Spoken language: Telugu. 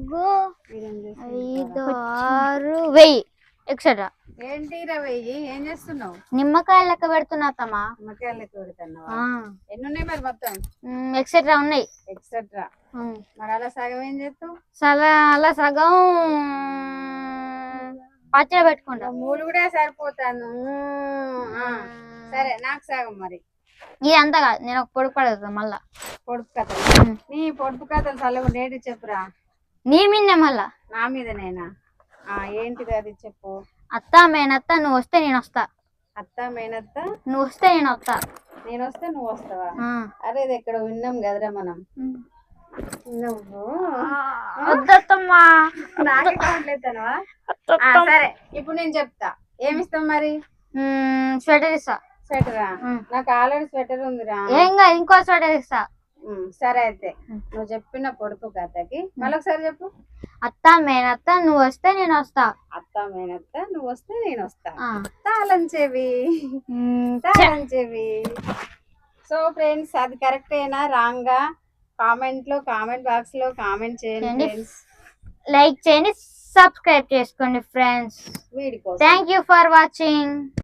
ఐదు ఆరు వెయ్యి. ఎక్సెట్రా. ఏంటి వెయ్యి ఏం చేస్తున్నావు? నిమ్మకాయలు లెక్క పెడుతున్నా అత్తమ్మా నిమ్మకాయలు పెడుతున్నావా? ఆ, ఎన్ని ఉన్నాయి మరి మొత్తం? ఎక్సెట్రా ఉన్నాయి. ఎక్సెట్రా. మరి అలా సగం ఏం చేస్తావు? సలా అలా సగం పచ్చడి పెట్టుకుంటా. మూడు కూడా సరిపోతాను. ఆ, సరే నాకు సగం మరి. ఇది అంతా కాదు నేను ఒక పొడుగు పడుతుంది మళ్ళా. పొడుపు కథలు. నీ పొడుపు కథలు చల్లగా డేటి చెప్పురా? నీ మిన్నే మళ్ళా? నా మీదనేనా? ఆ ఏంటిది అది చెప్పు. అత్త మేనత్త నువ్వు వస్తే నేను వస్తా. అత్త మేనత్త? నువ్వు వస్తే నేను వస్తా. నేను వస్తే నువ్వు వస్తావా? ఆ. అరే ఇది ఎక్కడ విన్నాం కదరా మనం. నువ్వు? వద్దత్తమ్మా నాకే కావట్లేదనవా సరే ఇప్పుడు నేను చెప్తా. ఏమిస్తాం మరి? స్వెటర్ ఇస్తా. స్వెటరా? ఉమ్. నాకు ఆల్రెడీ స్వెటర్ ఉందిరా. ఏం కాదు ఇంకో స్వెటర్ ఇస్తా. సరే అయితే. నువ్వు చెప్పిన పొడుపు కథకి. మళ్ళొకసారి చెప్పు. అత్త మేనత్త నువ్వు వస్తే నేను వస్తా అత్త మేనత్త నువ్వు వస్తే నేను వస్తా. తాళం చెవి. మ్, తాళం చెవి. సో ఫ్రెండ్స్ అది కరెక్టేనా రాంగా? కామెంట్లో కామెంట్ బాక్స్లో కామెంట్ చేయండి లైక్ చేయండి సబ్స్క్రైబ్ చేసుకోండి friends. Thank you for watching.